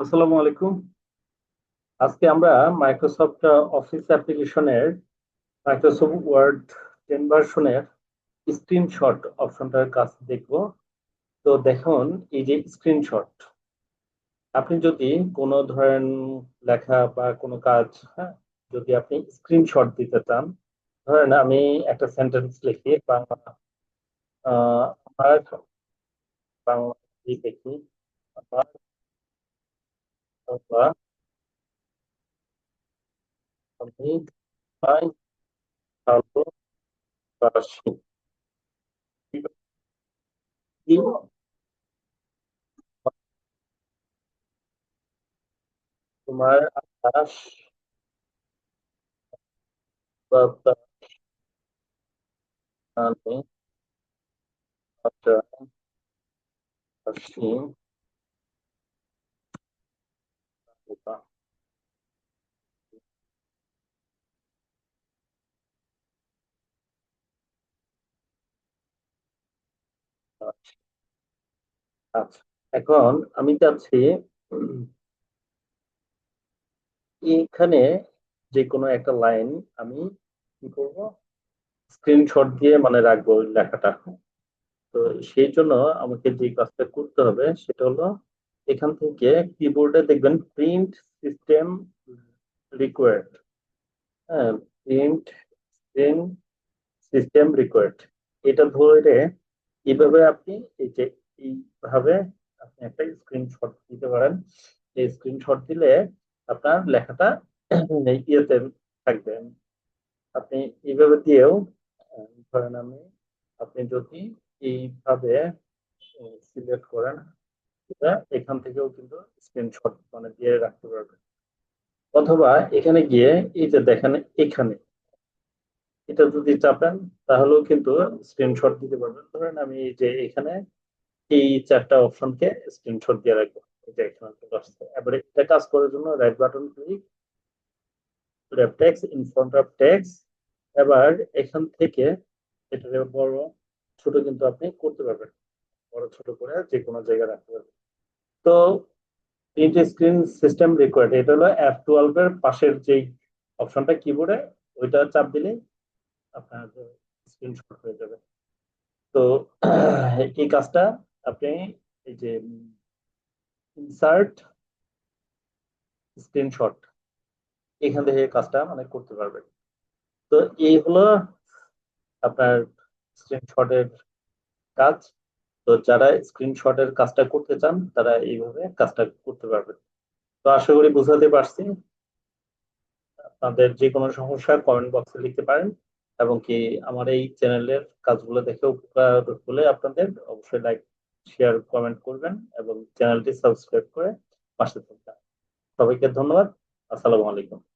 আসসালামু আলাইকুম। আজকে আমরা মাইক্রোসফট অফিস অ্যাপ্লিকেশনের মাইক্রোসফট ওয়ার্ড টেন ভার্সনের স্ক্রিনশট অপশনটার কাজ দেখব। তো দেখুন, এই যে স্ক্রিনশট আপনি যদি কোনো ধরেন লেখা বা কোনো কাজ হ্যাঁ যদি আপনি স্ক্রিনশট দিতে চান, ধরেন আমি একটা সেন্টেন্স লিখি, বাংলা আমার বাংলা লিখি আমার বাংলা আমি প্রায় ভালোবাসি কি? তোমার আকাশ বাতাস আমি ভালোবাসি আচ্ছা এখন আমি চাচ্ছি এখানে যে কোনো একটা লাইন আমি কি করব? স্ক্রিনশট দিয়ে মানে রাখব লেখাটা। তো সেই জন্য আমাকে যে কাজটা করতে হবে সেটা হলো এখান থেকে কিবোর্ডে দেখবেন প্রিন্ট সিস্টেম রিকোয়ার্ড হ্যাঁ প্রিন্ট প্রিন্ট সিস্টেম রিকোয়ার্ড এটা ধরে এইভাবে আপনি এই যে এইভাবে আপনি একটা স্ক্রিনশট দিতে পারেন। এই স্ক্রিনশট দিলে আপনার লেখাটা ইয়েতে থাকবে। আপনি এইভাবে দিয়েও, ধরেন আমি, আপনি যদি এইভাবে সিলেক্ট করেন এটা এখান থেকেও কিন্তু স্ক্রিনশট মানে দিয়ে রাখতে পারবেন। অথবা এখানে গিয়ে এই যে দেখেন এখানে, এটা যদি চাপেন, তাহলেও কিন্তু স্ক্রিনশট দিতে পারবেন। ধরেন আমি যে এখানে এই চারটা অপশনকে স্ক্রিনশট দিয়ে রাখব। যে এখানে চলে আসছে। এবারে এটা কাজ করার জন্য right button click wrap text in front of text এবার এখান থেকে এটা বড়, ছোট কিন্তু আপনি করতে পারবেন। বড়, ছোট করে যে কোনো জায়গায় রাখতে পারবেন। তো প্রিন্ট স্ক্রিন সিস্টেম রিকোয়ার্ড এটা হলো এফ টুয়েলভ এর পাশের যেই অপশনটা কিবোর্ডে ওইটা চাপ দিলে আপনার স্ক্রিনশট হয়ে যাবে। তো এই কাজটা আপনি এই যে ইনসার্ট স্ক্রিনশট এখান থেকে কাজটা মানে করতে পারবেন। তো এই হলো আপনার স্ক্রিনশটের কাজ। তো যারা স্ক্রিনশটের কাজটা করতে চান, তারা এইভাবে কাজটা করতে পারবেন। তো আশা করি বুঝাতে পারছি। আপনাদের যে কোনো সমস্যা কমেন্ট বক্সে লিখতে পারেন এবং কি আমার এই চ্যানেলের কাজগুলো দেখে উপকার হলে আপনাদের অবশ্যই লাইক শেয়ার কমেন্ট করবেন এবং চ্যানেলটি সাবস্ক্রাইব করে পাশে থাকবেন। সবাইকে ধন্যবাদ। আসসালামু আলাইকুম।